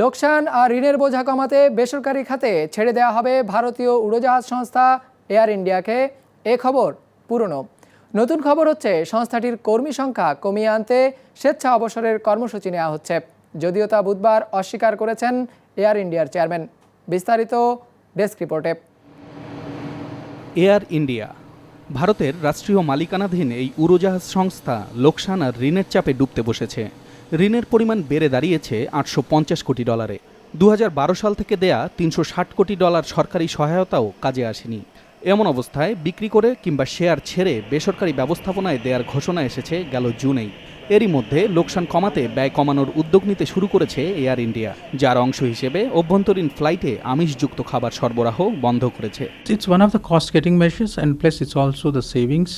লোকসান আর ঋণের বোঝা কমাতে বেসরকারি খাতে ছেড়ে দেওয়া হবে ভারতীয় উড়োজাহাজ সংস্থা এয়ার ইন্ডিয়াকে। এ খবর পুরনো। নতুন খবর হচ্ছে, সংস্থাটির কর্মী সংখ্যা কমিয়ে আনতে স্বেচ্ছা অবসরের কর্মসূচি নেওয়া হচ্ছে। যদিও তা বুধবার অস্বীকার করেছেন এয়ার ইন্ডিয়ার চেয়ারম্যান। বিস্তারিত ডেস্ক রিপোর্টে। এয়ার ইন্ডিয়া, ভারতের রাষ্ট্রীয় মালিকানাধীন এই উড়োজাহাজ সংস্থা লোকসান আর ঋণের চাপে ডুবতে বসেছে। ঋণের পরিমাণ বেড়ে দাঁড়িয়েছে আটশো পঞ্চাশ কোটি ডলারে। দু হাজার বারো সাল থেকে দেয়া তিনশো ষাট কোটি ডলার সরকারি সহায়তাও কাজে আসেনি। এমন অবস্থায় বিক্রি করে কিংবা শেয়ার ছেড়ে বেসরকারি ব্যবস্থাপনায় দেয়ার ঘোষণা এসেছে গেল জুনেই। এরই মধ্যে লোকসান কমাতে ব্যয় কমানোর উদ্যোগ নিতে শুরু করেছে এয়ার ইন্ডিয়া যার অংশ হিসেবে অভ্যন্তরীণ ফ্লাইটে আমিষযুক্ত খাবার সরবরাহ বন্ধ করেছে। It's one of the cost cutting measures, and plus, it's also the savings.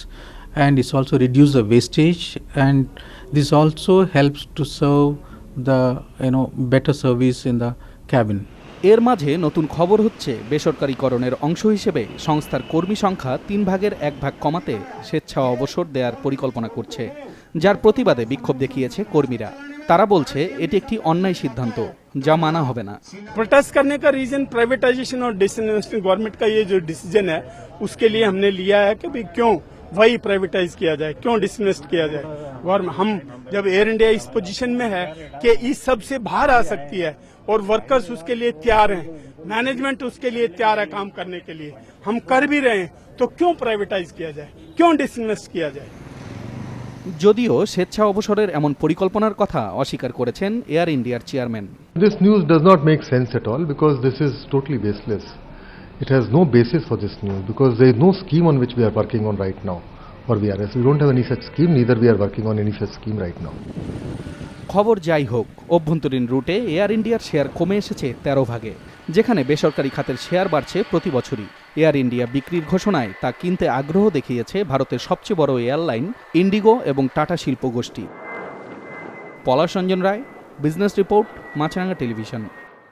and it's also reduce the wastage, and this also helps to serve the you know better service in the cabin. এর মাঝে নতুন খবর হচ্ছে বেসরকারীকরণের অংশ হিসেবে সংস্থার কর্মী সংখ্যা তিন ভাগের এক ভাগ কমাতে স্বেচ্ছা অবসর দেওয়ার পরিকল্পনা করছে যার প্রতিবাদে বিক্ষোভ দেখিয়েছে কর্মীরা তারা বলছে এটি একটি অন্যায় সিদ্ধান্ত যা মানা হবে না प्रोटेस्ट करने का रीजन प्राइवेटाइजेशन और डिसइन्वेस्टमेंट गवर्नमेंट का ये जो डिसीजन है उसके लिए हमने लिया है कि भाई क्यों वही प्राइवेटाइज किया जाए क्यों डिसइन्वेस्ट किया जाए गवर्नमेंट हम जब एयर इंडिया इस पोजीशन में है कि इस सब से बाहर आ सकती है और वर्कर्स उसके लिए तैयार हैं मैनेजमेंट उसके लिए तैयार है काम करने के लिए हम कर भी रहे हैं तो क्यों प्राइवेटाइज किया जाए क्यों डिसइन्वेस्ट किया जाए যদিও স্বেচ্ছা অবসরের এমন পরিকল্পনার কথা অস্বীকার করেছেন এয়ার ইন্ডিয়ার chairman This news does not make sense at all because this is totally baseless. It has no basis for this news because there is no scheme on which we are working on right now for VRS. We don't have any such scheme, neither we are working on any such scheme right now. খবর যাই হোক অভ্যন্তরীণ রুটে air ইন্ডিয়ার share কমে এসেছে তেরো ভাগে যেখানে বেসরকারি খাতের শেয়ার বাড়ছে প্রতি বছরই এয়ার ইন্ডিয়া বিক্রির ঘোষণায় তা কিনতে আগ্রহ দেখিয়েছে ভারতের সবচেয়ে বড় এয়ারলাইন ইন্ডিগো এবং টাটা শিল্প গোষ্ঠী Palash Ranjan Roy business report Maachranga television